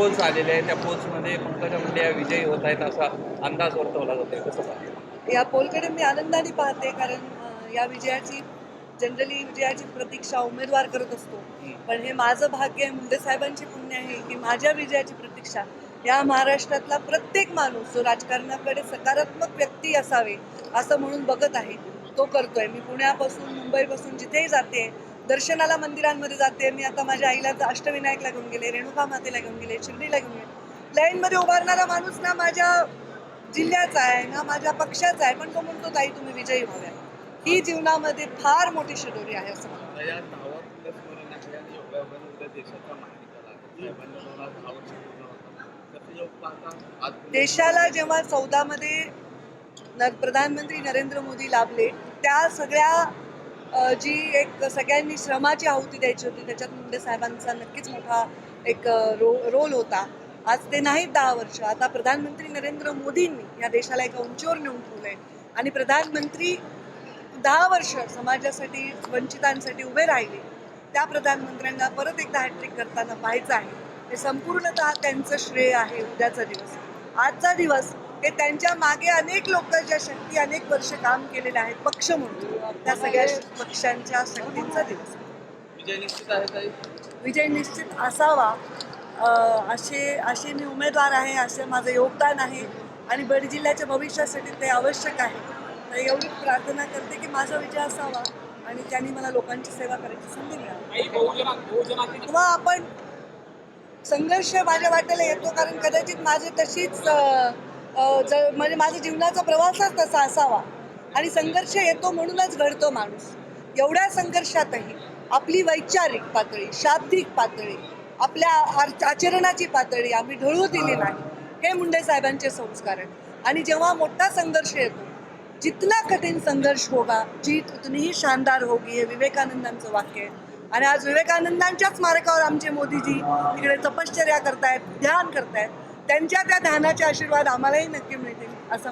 आलेले आहे त्या पोल्समध्ये पंकजा मुंडे या विजयी होत आहेत असा अंदाज वर्तवला जातोय. कसं पाहता? या पोलकडे मी आनंदाने पाहते कारण या विजयाची जनरली विजयाची प्रतीक्षा उमेदवार करत असतो. पण हे माझं भाग्य आहे मुंडे साहेबांची पुण्य आहे की माझ्या विजयाची प्रतीक्षा या महाराष्ट्रातला प्रत्येक माणूस जो राजकारणाकडे सकारात्मक व्यक्ती असावे असं म्हणून बघत आहे तो करतोय. मी पुण्यापासून मुंबईपासून जिथेही जाते दर्शनाला मंदिरांमध्ये जाते. मी आता माझ्या आईला अष्टविनायकला घेऊन गेले रेणुका मातेला घेऊन गेले शिर्डीला घेऊन गेले. लाईनमध्ये उभारणारा माणूस ना माझ्या जिल्ह्याचा आहे ना माझ्या पक्षाचा आहे पण तो म्हणतो ताई तुम्ही विजयी व्हाव्या ही जीवनामध्ये फार मोठी शिदोरी आहे असं देशाला जेव्हा चौदामध्ये प्रधानमंत्री नरेंद्र मोदी लाभले त्या सगळ्या जी एक सगळ्यांनी श्रमाची आहुती द्यायची होती त्याच्यात मुंडे साहेबांचा नक्कीच मोठा एक रो रोल होता. आज ते नाहीत दहा वर्ष. आता प्रधानमंत्री नरेंद्र मोदींनी या देशाला एका उंचीवर नेऊन ठेवलंय. आणि प्रधानमंत्री दहा वर्ष समाजासाठी वंचितांसाठी उभे राहिले. त्या प्रधानमंत्र्यांना परत एकदा हॅट्रिक करताना पाहायचं आहे. हे संपूर्णतः त्यांचं श्रेय आहे उद्याचा दिवस. आजचा दिवस हे त्यांच्या मागे अनेक लोक ज्या शक्ती अनेक वर्ष काम केलेले आहेत पक्ष म्हणतो त्या सगळ्या पक्षांच्या शक्तींचा दिवस. विजय निश्चित आहे विजय निश्चित असावा. असे असे मी उमेदवार आहे असे माझं योगदान आहे. आणि बड जिल्ह्याच्या भविष्यासाठी ते आवश्यक आहे. तर एवढी प्रार्थना करते की माझा विजय असावा आणि त्यांनी मला लोकांची सेवा करायची संधी मिळावी. किंवा आपण संघर्ष माझ्या वाट्याला येतो कारण कदाचित माझे तशीच ज- म्हणजे माझा जीवनाचा प्रवासच तसा असावा. आणि संघर्ष येतो म्हणूनच घडतो माणूस. एवढ्या संघर्षातही आपली वैचारिक पातळी शाब्दिक पातळी आपल्या आर- आचरणाची पातळी आम्ही ढळू दिली नाही. हे मुंडे साहेबांचे संस्कार आहेत. आणि जेव्हा मोठा संघर्ष येतो जितना कठीण संघर्ष होगा जीत उतनीही शानदार होगी हे विवेकानंदांचं वाक्य आहे. आणि आज विवेकानंदांच्याच स्मारकावर आमचे मोदीजी तिकडे तपश्चर्या करतायत ध्यान करतायत. त्यांच्या त्या ध्यानाचे आशीर्वाद आम्हालाही नक्की मिळतील असं